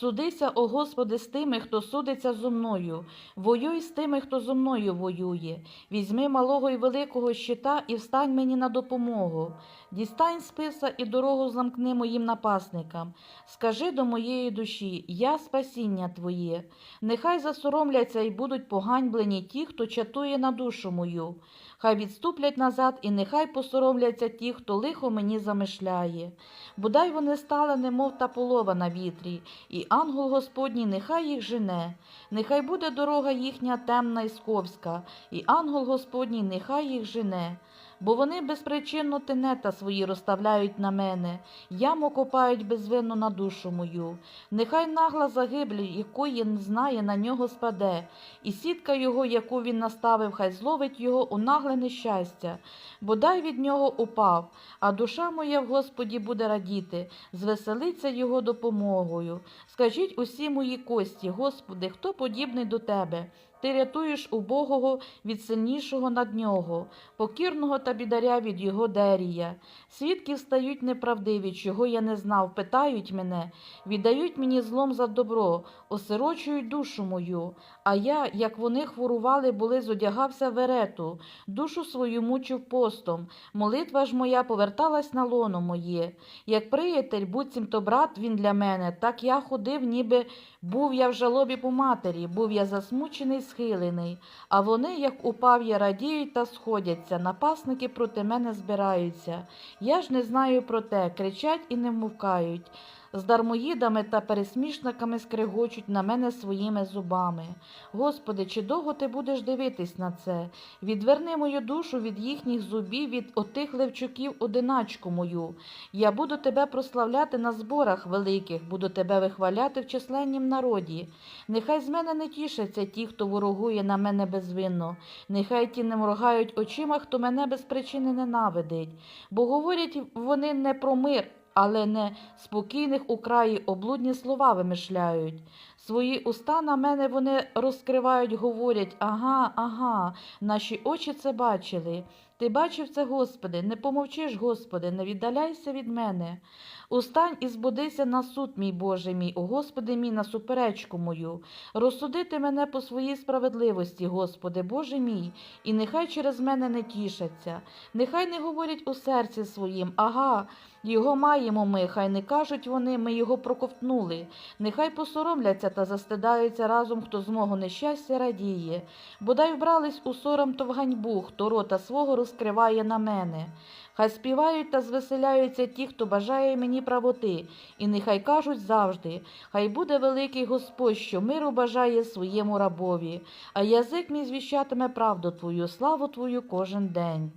Судися, о Господи, з тими, хто судиться зо мною. Воюй з тими, хто зо мною воює. Візьми малого і великого щита і встань мені на допомогу. Дістань списа і дорогу замкни моїм напасникам. Скажи до моєї душі, я спасіння Твоє. Нехай засоромляться і будуть поганьблені ті, хто чатує на душу мою. Хай відступлять назад, і нехай посоромляться ті, хто лихо мені замишляє. Бодай вони стали, немов та полова на вітрі, і ангел Господній нехай їх жене. Нехай буде дорога їхня темна і сковська, і ангел Господній нехай їх жене. Бо вони безпричинно тенета свої розставляють на мене, яму копають безвинно на душу мою. Нехай нагла загиблі, якої не знає, на нього спаде, і сітка його, яку він наставив, хай зловить його у нагле нещастя. Бодай від нього упав, а душа моя в Господі буде радіти, звеселиться його допомогою. Скажіть усі мої кості, Господи, хто подібний до Тебе? Ти рятуєш убогого від сильнішого над нього, покірного та бідаря від його дерія. Свідки встають неправдиві, чого я не знав, питають мене, віддають мені злом за добро, осирочують душу мою. А я, як вони хворували, були, зодягався в ерету, душу свою мучив постом. Молитва ж моя поверталась на лоно моє. Як приятель, буцімто брат він для мене, так я ходив, ніби був я в жалобі по матері, був я засмучений, схилений. А вони, як упав я, радіють та сходяться, напасники проти мене збираються. Я ж не знаю про те, кричать і не вмовкають. З дармоїдами та пересмішниками скригочуть на мене своїми зубами. Господи, чи довго ти будеш дивитись на це? Відверни мою душу від їхніх зубів, від отих левчуків одиначку мою. Я буду тебе прославляти на зборах великих, буду тебе вихваляти в численнім народі. Нехай з мене не тішаться ті, хто ворогує на мене безвинно, нехай ті не моргають очима, хто мене без причини ненавидить. Бо говорять вони не про мир, але не спокійних у краї облудні слова вимишляють. Свої уста на мене вони розкривають, говорять ага, ага, наші очі це бачили. Ти бачив це, Господи, не помовчиш, Господи, не віддаляйся від мене. Устань і збудися на суд, мій Боже мій, о Господи мій, на суперечку мою. Розсудити мене по своїй справедливості, Господи, Боже мій, і нехай через мене не тішаться, нехай не говорять у серці своїм, ага, його маємо ми, хай не кажуть вони, ми його проковтнули. Нехай посоромляться та застидаються разом, хто з мого нещастя радіє. Бодай вбрались у сором то в ганьбу, хто рота свого розкриває на мене. Хай співають та звеселяються ті, хто бажає мені правоти, і нехай кажуть завжди, хай буде великий Господь, що миру бажає своєму рабові, а язик мій звіщатиме правду Твою, славу Твою кожен день.